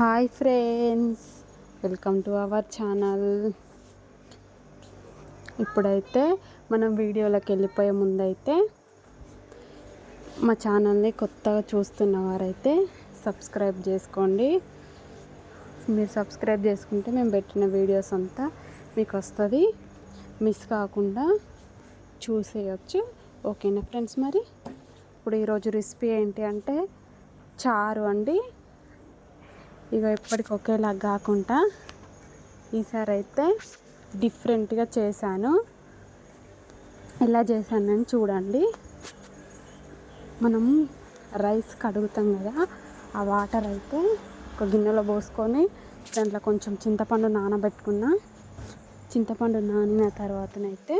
Hi friends welcome to our channel. ఇప్పుడైతే మనం వీడియోలోకి వెళ్ళిపోయే ముందైతే మా ఛానల్ని కొత్తగా చూస్తున్న వారైతే సబ్స్క్రైబ్ చేసుకోండి. మీరు సబ్స్క్రైబ్ చేసుకుంటే మేము పెట్టిన వీడియోస్ అంతా మీకు వస్తుంది. మిస్ కాకుండా చూసేయచ్చు. ఓకేనా ఫ్రెండ్స్ మరి? ఇప్పుడు ఈరోజు రెసిపీ ఏంటి అంటే చారు అండి. ఇక ఎప్పటికి ఒకేలా కాకుండా ఈసారి అయితే డిఫరెంట్గా చేశాను. ఎలా చేశానని చూడండి. మనం రైస్ కడుగుతాం కదా ఆ వాటర్ అయితే ఒక గిన్నెలో పోసుకొని దాంట్లో కొంచెం చింతపండు నానబెట్టుకున్న. చింతపండు నానిన తర్వాతనైతే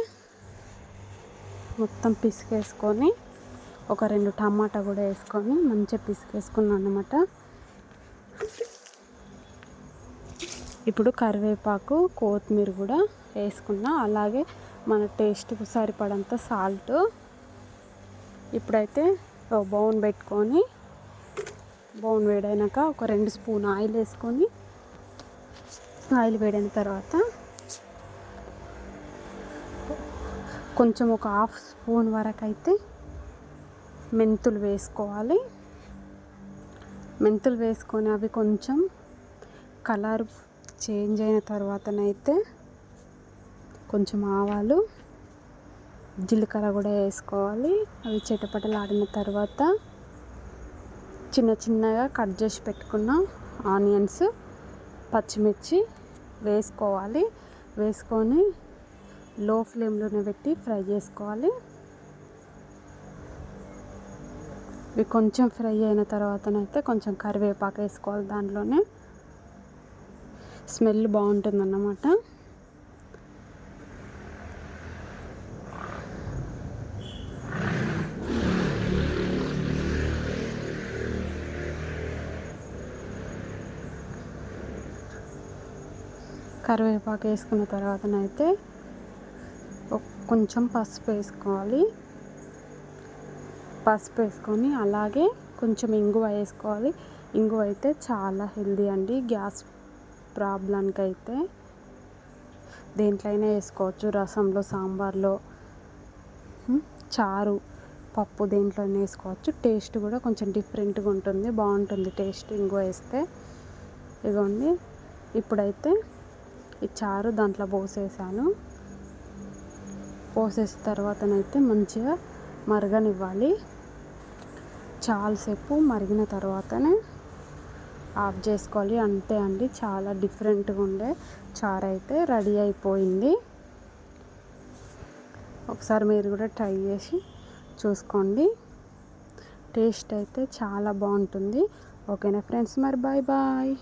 మొత్తం పిసికేసుకొని ఒక రెండు టమాటా కూడా వేసుకొని మంచిగా పిసికేసుకున్నాను అనమాట ఇప్పుడు కరివేపాకు కొత్తిమీర కూడా వేసుకున్న అలాగే మన టేస్ట్కి సరిపడంత సాల్ట్ ఇప్పుడైతే బౌన్ పెట్టుకొని బౌన్ వేడైనాక ఒక రెండు స్పూన్ ఆయిల్ వేసుకొని ఆయిల్ వేడైన తర్వాత కొంచెం ఒక హాఫ్ స్పూన్ వరకు అయితే మెంతులు వేసుకోవాలి. మెంతులు వేసుకొని అవి కొంచెం కలర్ చేంజ్ అయిన తర్వాతనైతే కొంచెం ఆవాలు జీలకర్ర కూడా వేసుకోవాలి. అవి చిటపటలాడిన తర్వాత చిన్న చిన్నగా కట్ చేసి పెట్టుకున్న ఆనియన్స్ పచ్చిమిర్చి వేసుకోవాలి. వేసుకొని లో ఫ్లేమ్లోనే పెట్టి ఫ్రై చేసుకోవాలి. ఇవి కొంచెం ఫ్రై అయిన తర్వాతనైతే కొంచెం కరివేపాకు వేసుకోవాలి దాంట్లోనే. స్మెల్ బాగుంటుంది అన్నమాట కరివేపాకు వేసుకున్న తర్వాతనైతే కొంచెం పసుపు వేసుకోవాలి. పసుపు వేసుకొని అలాగే కొంచెం ఇంగువ వేసుకోవాలి. ఇంగువ అయితే చాలా హెల్దీ అండి. గ్యాస్ ప్రాబ్లంకి అయితే దేంట్లో అయినా వేసుకోవచ్చు. రసంలో సాంబార్లో చారు పప్పు దేంట్లోనే వేసుకోవచ్చు. టేస్ట్ కూడా కొంచెం డిఫరెంట్గా ఉంటుంది బాగుంటుంది. టేస్ట్ ఇంకో వేస్తే ఇదిగోండి ఇప్పుడైతే ఈ చారు దాంట్లో పోసేసాను. పోసేసిన తర్వాతనైతే మంచిగా మరగనివ్వాలి. చాలాసేపు మరిగిన తర్వాతనే ఆఫ్ చేసుకోవాలి. అంతే అండి. చాలా డిఫరెంట్గా ఉండే చారు అయితే రెడీ అయిపోయింది. ఒకసారి మీరు కూడా ట్రై చేసి చూసుకోండి. టేస్ట్ అయితే చాలా బాగుంటుంది. ఓకేనా ఫ్రెండ్స్? మరి బాయ్ బాయ్.